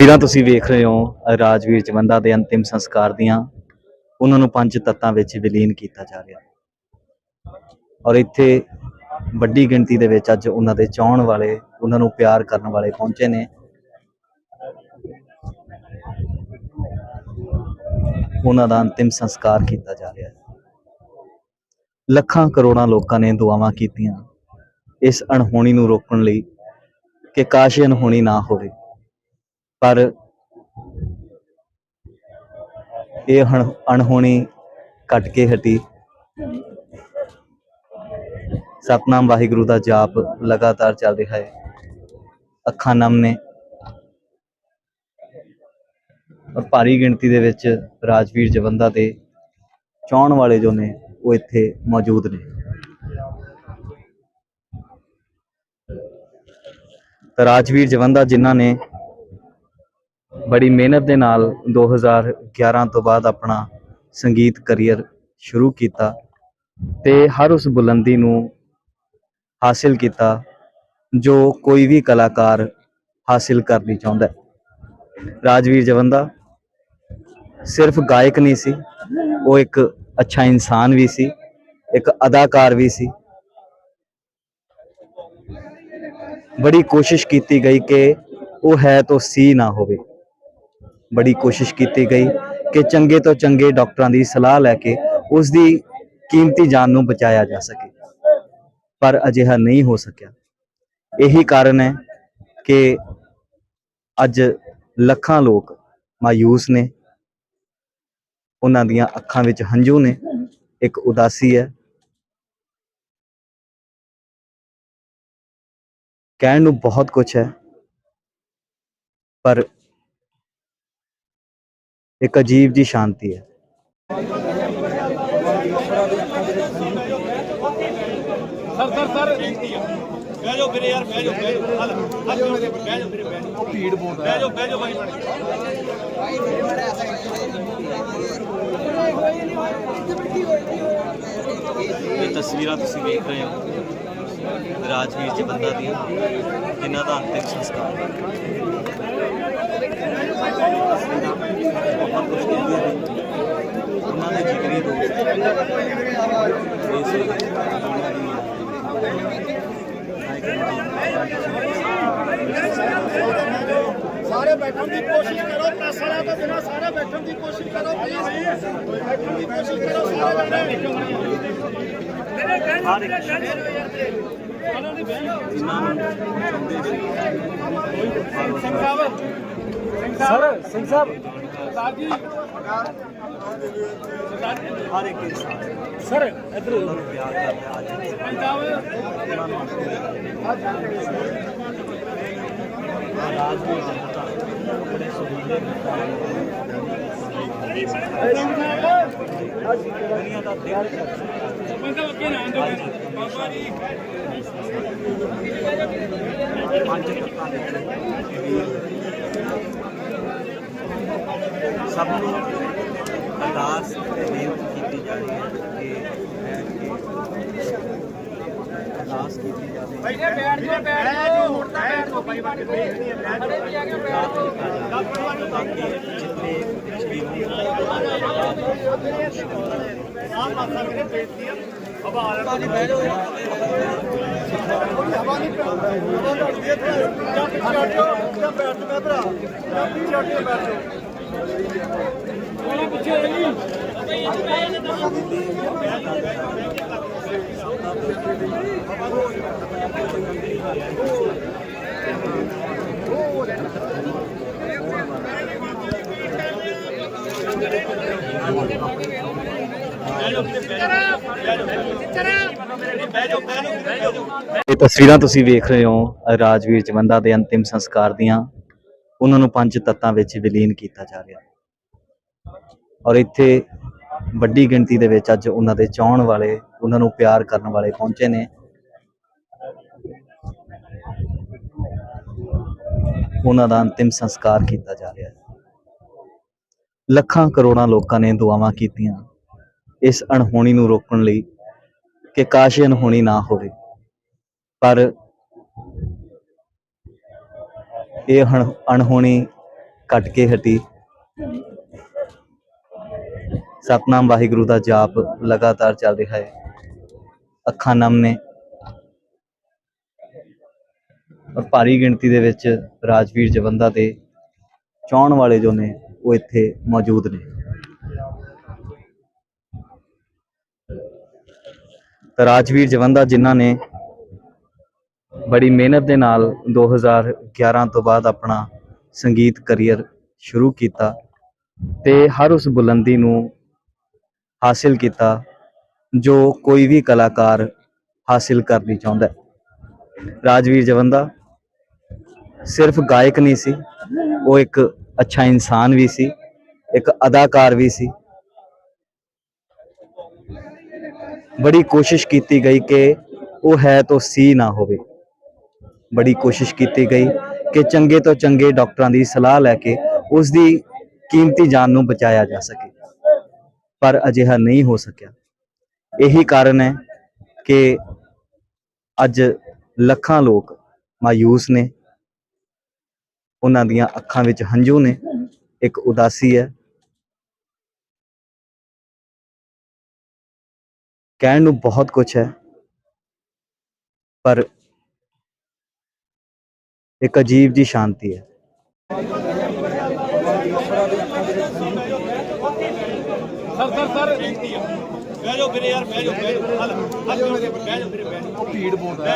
ਤਸਵੀਰਾਂ ਤੁਸੀਂ ਵੇਖ ਰਹੇ ਹੋ, ਰਾਜਵੀਰ ਜਵੰਦਾ ਦੇ ਅੰਤਿਮ ਸੰਸਕਾਰ ਦੀਆਂ। ਉਹਨਾਂ ਨੂੰ ਪੰਜ ਤੱਤਾਂ ਵਿੱਚ ਵਿਲੀਨ ਕੀਤਾ ਜਾ ਰਿਹਾ। ਔਰ ਇੱਥੇ ਵੱਡੀ ਗਿਣਤੀ ਦੇ ਵਿੱਚ ਅੱਜ ਉਹਨਾਂ ਦੇ ਚਾਹਣ ਵਾਲੇ, ਉਹਨਾਂ ਨੂੰ ਪਿਆਰ ਕਰਨ ਵਾਲੇ ਪਹੁੰਚੇ ਨੇ। ਉਹਨਾਂ ਦਾ ਅੰਤਿਮ ਸੰਸਕਾਰ ਕੀਤਾ ਜਾ ਰਿਹਾ ਹੈ। ਲੱਖਾਂ ਕਰੋੜਾਂ ਲੋਕਾਂ ਨੇ ਦੁਆਵਾਂ ਕੀਤੀਆਂ ਇਸ ਅਣਹੋਣੀ ਨੂੰ ਰੋਕਣ ਲਈ ਕਿ ਕਾਸ਼ ਅਣਹੋਣੀ ਨਾ ਹੋਵੇ। ਪਰ ਇਹ ਅਣਹੋਣੀ ਕੱਟ ਕੇ ਹਟੀ। ਸਤਨਾਮ ਵਾਹਿਗੁਰੂ ਦਾ ਜਾਪ ਲਗਾਤਾਰ ਚੱਲ ਰਿਹਾ ਹੈ। ਅੱਖਾਂ ਨਮ ਨੇ ਔਰ ਭਾਰੀ ਗਿਣਤੀ ਦੇ ਵਿੱਚ ਰਾਜਵੀਰ ਜਵੰਦਾ ਦੇ ਚਾਹਣ ਵਾਲੇ ਜੋ ਨੇ, ਉਹ ਇੱਥੇ ਮੌਜੂਦ ਨੇ। ਤਾਂ ਰਾਜਵੀਰ ਜਵੰਦਾ ਜਿਨ੍ਹਾਂ ਨੇ ਬੜੀ ਮਿਹਨਤ ਦੇ ਨਾਲ 2011 ਤੋਂ ਬਾਅਦ ਆਪਣਾ ਸੰਗੀਤ ਕਰੀਅਰ ਸ਼ੁਰੂ ਕੀਤਾ ਤੇ ਹਰ ਉਸ ਬੁਲੰਦੀ ਨੂੰ ਹਾਸਿਲ ਕੀਤਾ ਜੋ ਕੋਈ ਵੀ ਕਲਾਕਾਰ ਹਾਸਿਲ ਕਰਨੀ ਚਾਹੁੰਦਾ ਹੈ। ਰਾਜਵੀਰ ਜਵੰਦਾ ਸਿਰਫ ਗਾਇਕ ਨਹੀਂ ਸੀ, ਉਹ ਇੱਕ ਅੱਛਾ ਇਨਸਾਨ ਵੀ ਸੀ, ਇੱਕ ਅਦਾਕਾਰ ਵੀ ਸੀ। ਬੜੀ ਕੋਸ਼ਿਸ਼ ਕੀਤੀ ਗਈ ਕਿ ਉਹ ਹੈ ਤਾਂ ਸੀ ਨਾ ਹੋਵੇ। ਬੜੀ ਕੋਸ਼ਿਸ਼ ਕੀਤੀ ਗਈ ਕਿ ਚੰਗੇ ਤੋਂ ਚੰਗੇ ਡਾਕਟਰਾਂ ਦੀ ਸਲਾਹ ਲੈ ਕੇ ਉਸ ਦੀ ਕੀਮਤੀ ਜਾਨ ਨੂੰ ਬਚਾਇਆ ਜਾ ਸਕੇ। ਪਰ ਅਜਿਹਾ ਨਹੀਂ ਹੋ ਸਕਿਆ। ਇਹੀ ਕਾਰਨ ਹੈ ਕਿ ਅੱਜ ਲੱਖਾਂ ਲੋਕ ਮਾਯੂਸ ਨੇ। ਉਹਨਾਂ ਦੀਆਂ ਅੱਖਾਂ ਵਿੱਚ ਹੰਝੂ ਨੇ। ਇੱਕ ਉਦਾਸੀ ਹੈ। ਕਹਿਣ ਨੂੰ ਬਹੁਤ ਕੁਝ ਹੈ। ਪਰ ਇੱਕ ਅਜੀਬ ਜੀ ਸ਼ਾਂਤੀ ਹੈ ਸਰ ਸਰ ਸਰ ਬਹਿ ਜਾਓ ਵੀਰੇ ਯਾਰ ਬਹਿ ਜਾਓ ਬਹਿ ਜਾਓ ਹਲ ਹਲ ਜੋੜ ਕੇ ਬਹਿ ਜਾਓ ਵੀਰੇ ਬਹਿ ਜਾਓ ਭੀੜ ਬਹੁਤ ਬਹਿ ਜਾਓ ਬਹਿ ਜਾਓ ਭਾਈ ਇਹ ਤਸਵੀਰਾਂ ਤੁਸੀਂ ਵੇਖ ਰਹੇ ਹੋ ਰਾਜਵੀਰ ਜੀ ਬੰਦਾ ਦੀਆਂ ਜਿਨ੍ਹਾਂ ਦਾ ਅੰਤਿਮ ਸੰਸਕਾਰ ਸਾਰੇ ਬੈਠਣ ਦੀ ਕੋਸ਼ਿਸ਼ ਕਰੋ, ਪ੍ਰੈਸ ਵਾਲਿਆਂ ਤੋਂ ਬਿਨਾ ਸਾਰੇ ਬੈਠਣ ਦੀ ਕੋਸ਼ਿਸ਼ ਕਰੋ ਪਲੀਜ਼ ਬੈਠਣ ਦੀ ਕੋਸ਼ਿਸ਼ ਕਰੋ ਸਾਰੇ ਜਣੇ। ਜਿਨ੍ਹਾਂ ਨੂੰ ਚਾਹੁੰਦੇ ਸੀ ਸਿੰਘ ਸਾਹਿਬ ਸਿੰਘ ਸਾਹਿਬ ਸਿੰਘ ਸਾਹਿਬ। ਸਰਦਾਰ ਜੀ। ਸਰਦਾਰ ਜੀ ਹਰ ਇੱਕ ਇਨਸਾਨ ਸਰ ਇੱਧਰ ਉਹਨਾਂ ਨੂੰ ਪਿਆਰ ਕਰਦਾ ਅੱਜ। ਪੰਜਾਬ ਨੂੰ ਰਾਜਵੀਰ ਜਨਤਾ ਆਪਣੇ ਸੁਹੀਲੇ ਦੁਨੀਆ ਦਾ ਦਿਲ ਬੰਦਾ ਅੱਗੇ ਨਾ ਆਂਦੋ ਬਾਬਾ ਜੀ ਪੰਜ ਤੱਤਾਂ ਦੇ ਸਭ ਨੂੰ ਅਰਦਾਸ ਤੇ ਬੇਨਤੀ ਕੀਤੀ ਜਾ ਰਹੀ ਹੈ ਕਿ ਬੈਠ ਕੇ ਅਰਦਾਸ ਕੀਤੀ ਜਾਵੇ ਭਾਈ ਬੈਠ ਜਾਓ ਬੈਠ ਜਾਓ ਹੁਣ ਤਾਂ ਬੈਠ ਜਾਓ ਭਾਈ ਬਾਕੀ ਬੇਇੱਜ਼ਤੀ ਹੈ ਬੈਠ ਜਾਓ ਤਾਂ ਕਿ ਜਿੰਨੇ ਪਿਛਲੀ ਆਹ ਮਾਸਾ ਮੇਰੇ ਬੇਇੱਜ਼ਤੀ ਹੈ ਹਵਾ ਭਾਜੀ ਬਹਿ ਜਾਓ ਹਵਾ ਨਹੀਂ ਹਵਾ ਢੜਦੀ ਇੱਥੇ ਜਾਂ ਪਿੱਛੇ ਹਟੋ ਜਾਂ ਬੈਠ ਮੈਂ ਭਰਾ ਜਾਂ ਪਿੱਛੇ ਹਟੋ ਬੈਠ ਜਾਓ ਉਹਨਾਂ ਪਿੱਛੇ ਹੈ ਜੀ ਇਹ ਤਸਵੀਰਾਂ ਤੁਸੀਂ ਵੇਖ ਰਹੇ ਹੋ ਰਾਜਵੀਰ ਜਵੰਦਾ ਦੇ ਅੰਤਿਮ ਸੰਸਕਾਰ ਦੀਆਂ। ਉਹਨਾਂ ਨੂੰ ਪੰਜ ਤੱਤਾਂ ਵਿੱਚ ਵਿਲੀਨ ਕੀਤਾ ਜਾ ਰਿਹਾ। ਔਰ ਇੱਥੇ ਵੱਡੀ ਗਿਣਤੀ ਦੇ ਵਿੱਚ ਅੱਜ ਉਹਨਾਂ ਦੇ ਚਾਹਣ ਵਾਲੇ, ਉਹਨਾਂ ਨੂੰ ਪਿਆਰ ਕਰਨ ਵਾਲੇ ਪਹੁੰਚੇ ਨੇ। ਉਹਨਾਂ ਦਾ ਅੰਤਿਮ ਸੰਸਕਾਰ ਕੀਤਾ ਜਾ ਰਿਹਾ ਹੈ। ਲੱਖਾਂ ਕਰੋੜਾਂ ਲੋਕਾਂ ਨੇ ਦੁਆਵਾਂ ਕੀਤੀਆਂ ਇਸ ਅਣਹੋਣੀ ਨੂੰ ਰੋਕਣ ਲਈ ਕਿ ਕਾਸ਼ ਅਣਹੋਣੀ ਨਾ ਹੋਵੇ। ਪਰ ਇਹ ਹਣ- ਅਣਹੋਣੀ ਕੱਟ ਕੇ ਹਟੀ। ਸਤਨਾਮ ਵਾਹਿਗੁਰੂ ਦਾ ਜਾਪ ਲਗਾਤਾਰ ਚੱਲ ਰਿਹਾ ਹੈ। ਅੱਖਾਂ ਨਮ ਨੇ ਔਰ ਭਾਰੀ ਗਿਣਤੀ ਦੇ ਵਿੱਚ ਰਾਜਵੀਰ ਜਵੰਦਾ ਦੇ ਚਾਹੁਣ ਵਾਲੇ ਜੋ ਨੇ, ਉਹ ਇੱਥੇ ਮੌਜੂਦ ਨੇ। ਤਾਂ ਰਾਜਵੀਰ ਜਵੰਦਾ ਜਿਨ੍ਹਾਂ ਨੇ ਬੜੀ ਮਿਹਨਤ ਦੇ ਨਾਲ 2011 ਤੋਂ ਬਾਅਦ ਆਪਣਾ ਸੰਗੀਤ ਕਰੀਅਰ ਸ਼ੁਰੂ ਕੀਤਾ ਤੇ ਹਰ ਉਸ ਬੁਲੰਦੀ ਨੂੰ ਹਾਸਿਲ ਕੀਤਾ ਜੋ ਕੋਈ ਵੀ ਕਲਾਕਾਰ ਹਾਸਿਲ ਕਰਨੀ ਚਾਹੁੰਦਾ ਹੈ। ਰਾਜਵੀਰ ਜਵੰਦਾ ਸਿਰਫ ਗਾਇਕ ਨਹੀਂ ਸੀ, ਉਹ ਇੱਕ ਅੱਛਾ ਇਨਸਾਨ ਵੀ ਸੀ, ਇੱਕ ਅਦਾਕਾਰ ਵੀ ਸੀ। ਬੜੀ ਕੋਸ਼ਿਸ਼ ਕੀਤੀ ਗਈ ਕਿ ਉਹ ਹੈ ਤਾਂ ਸੀ ਨਾ ਹੋਵੇ। ਬੜੀ ਕੋਸ਼ਿਸ਼ ਕੀਤੀ ਗਈ ਕਿ ਚੰਗੇ ਤੋਂ ਚੰਗੇ ਡਾਕਟਰਾਂ ਦੀ ਸਲਾਹ ਲੈ ਕੇ ਉਸ ਦੀ ਕੀਮਤੀ ਜਾਨ ਨੂੰ ਬਚਾਇਆ ਜਾ ਸਕੇ। ਪਰ ਅਜਿਹਾ ਨਹੀਂ ਹੋ ਸਕਿਆ। ਇਹੀ ਕਾਰਨ ਹੈ ਕਿ ਅੱਜ ਲੱਖਾਂ ਲੋਕ ਮਾਯੂਸ ਨੇ। ਉਹਨਾਂ ਦੀਆਂ ਅੱਖਾਂ ਵਿੱਚ ਹੰਝੂ ਨੇ। ਇੱਕ ਉਦਾਸੀ ਹੈ। ਕਹਿਣ ਨੂੰ ਬਹੁਤ ਕੁਝ ਹੈ। ਪਰ ਇੱਕ ਅਜੀਬ ਜੀ ਸ਼ਾਂਤੀ ਹੈ। ਸਰ ਸਰ ਸਰ ਬਹਿ ਜਾਓ ਵੀਰੇ ਯਾਰ ਬਹਿ ਜਾਓ ਬਹਿ ਜਾਓ। ਹੱਲ ਹੱਲ ਬਹਿ ਜਾਓ ਵੀਰੇ ਬਹਿ ਜਾਓ। ਭੀੜ ਬਹੁਤ ਹੈ।